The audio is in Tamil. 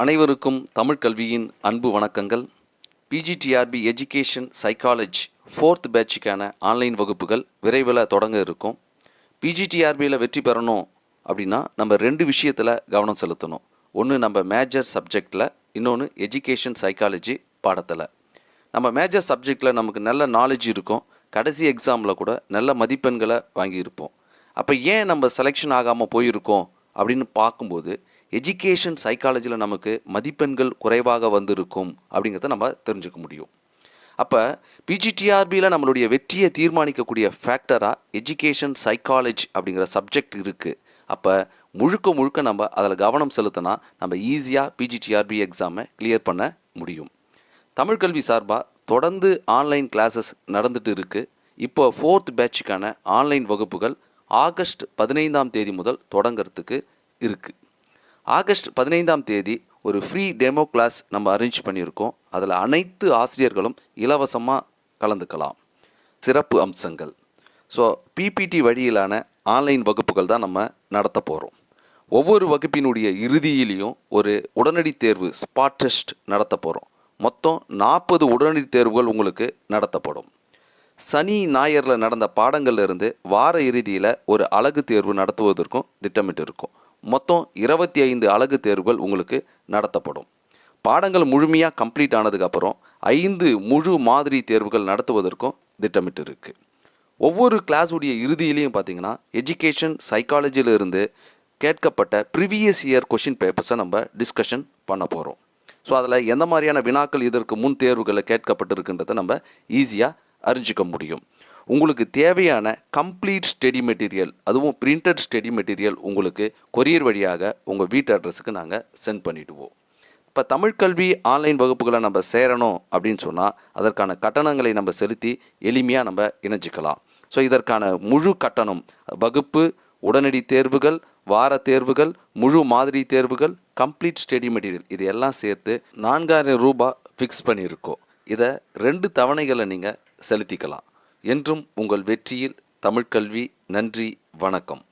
அனைவருக்கும் தமிழ் கல்வியின் அன்பு வணக்கங்கள். பிஜிடிஆர்பி எஜுகேஷன் சைக்காலஜி ஃபோர்த் பேட்சுக்கான ஆன்லைன் வகுப்புகள் விரைவில் தொடங்க இருக்கும். பிஜிடிஆர்பியில் வெற்றி பெறணும் அப்படின்னா நம்ம ரெண்டு விஷயத்தில் கவனம் செலுத்தணும். ஒன்று நம்ம மேஜர் சப்ஜெக்டில் இன்னொன்று எஜுகேஷன் சைக்காலஜி பாடத்தில். நம்ம மேஜர் சப்ஜெக்டில் நமக்கு நல்ல நாலேஜ் இருக்கும். கடைசி எக்ஸாமில் கூட நல்ல மதிப்பெண்களை வாங்கியிருப்போம். அப்போ ஏன் நம்ம செலெக்ஷன் ஆகாமல் போயிருக்கோம் அப்படின்னு பார்க்கும்போது எஜுகேஷன் சைக்காலஜியில் நமக்கு மதிப்பெண்கள் குறைவாக வந்திருக்கும் அப்படிங்கிறத நம்ம தெரிஞ்சுக்க முடியும். அப்போ பிஜிடிஆர்பியில் நம்மளுடைய வெற்றியை தீர்மானிக்கக்கூடிய ஃபேக்டராக எஜுகேஷன் சைக்காலஜி அப்படிங்கிற சப்ஜெக்ட் இருக்குது அப்போ முழுக்க முழுக்க நம்ம அதில் கவனம் செலுத்தினா நம்ம ஈஸியாக பிஜிடிஆர்பி எக்ஸாமை கிளியர் பண்ண முடியும். தமிழ் கல்வி சார்பாக தொடர்ந்து ஆன்லைன் கிளாஸஸ் நடந்துட்டு இருக்குது இப்போ ஃபோர்த் பேட்சுக்கான ஆன்லைன் வகுப்புகள் ஆகஸ்ட் பதினைந்தாம் தேதி முதல் தொடங்கிறதுக்கு இருக்குது ஆகஸ்ட் பதினைந்தாம் தேதி ஒரு ஃப்ரீ டெமோ கிளாஸ் நம்ம அரேஞ்ச் பண்ணியிருக்கோம். அதில் அனைத்து ஆசிரியர்களும் இலவசமாக கலந்துக்கலாம். சிறப்பு அம்சங்கள். ஸோ பிபிடி வழியிலான ஆன்லைன் வகுப்புகள் தான் நம்ம நடத்த போகிறோம் ஒவ்வொரு வகுப்பினுடைய இறுதியிலையும் ஒரு உடனடி தேர்வு ஸ்பாட் டெஸ்ட் நடத்த போகிறோம் மொத்தம் நாற்பது உடனடி தேர்வுகள் உங்களுக்கு நடத்தப்படும். சனி ஞாயிறில் நடந்த பாடங்கள்லேருந்து வார இறுதியில் ஒரு அழகு தேர்வு நடத்துவதற்கும் திட்டமிட்டு இருக்கும் மொத்தம் இருபத்தி ஐந்து அழகு தேர்வுகள் உங்களுக்கு நடத்தப்படும். பாடங்கள் முழுமையாக கம்ப்ளீட் ஆனதுக்கப்புறம் ஐந்து முழு மாதிரி தேர்வுகள் நடத்துவதற்கும் திட்டமிட்டு இருக்கு ஒவ்வொரு கிளாஸுடைய இறுதியிலையும் பார்த்தீங்கன்னா எஜுகேஷன் சைக்காலஜியிலிருந்து கேட்கப்பட்ட ப்ரிவியஸ் இயர் கொஷின் பேப்பர்ஸை நம்ம டிஸ்கஷன் பண்ண போகிறோம் ஸோ அதில் எந்த மாதிரியான வினாக்கள் இதற்கு முன் தேர்வுகளில் கேட்கப்பட்டிருக்குன்றதை நம்ம ஈஸியாக அறிஞ்சிக்க முடியும். உங்களுக்கு தேவையான கம்ப்ளீட் ஸ்டடி மெட்டீரியல் அதுவும் பிரிண்டட் ஸ்டடி மெட்டீரியல் உங்களுக்கு கொரியர் வழியாக உங்கள் வீட்டு அட்ரஸுக்கு நாங்கள் சென்ட் பண்ணிவிடுவோம் இப்போ தமிழ் கல்வி ஆன்லைன் வகுப்புகளை நம்ம சேரணும் அப்படின்னு சொன்னால் அதற்கான கட்டணங்களை நம்ம செலுத்தி எளிமையாக நம்ம இணைஞ்சிக்கலாம். ஸோ இதற்கான முழு கட்டணம் வகுப்பு உடனடி தேர்வுகள் வார தேர்வுகள் முழு மாதிரி தேர்வுகள் கம்ப்ளீட் ஸ்டடி மெட்டீரியல் இது எல்லாம் சேர்த்து நான்காயிரம் ரூபாய் ஃபிக்ஸ் பண்ணியிருக்கோம். இதை ரெண்டு தவணைகளை நீங்கள் செலுத்திக்கலாம். என்றும் உங்கள் வெற்றியில் தமிழ்கல்வி நன்றி வணக்கம்.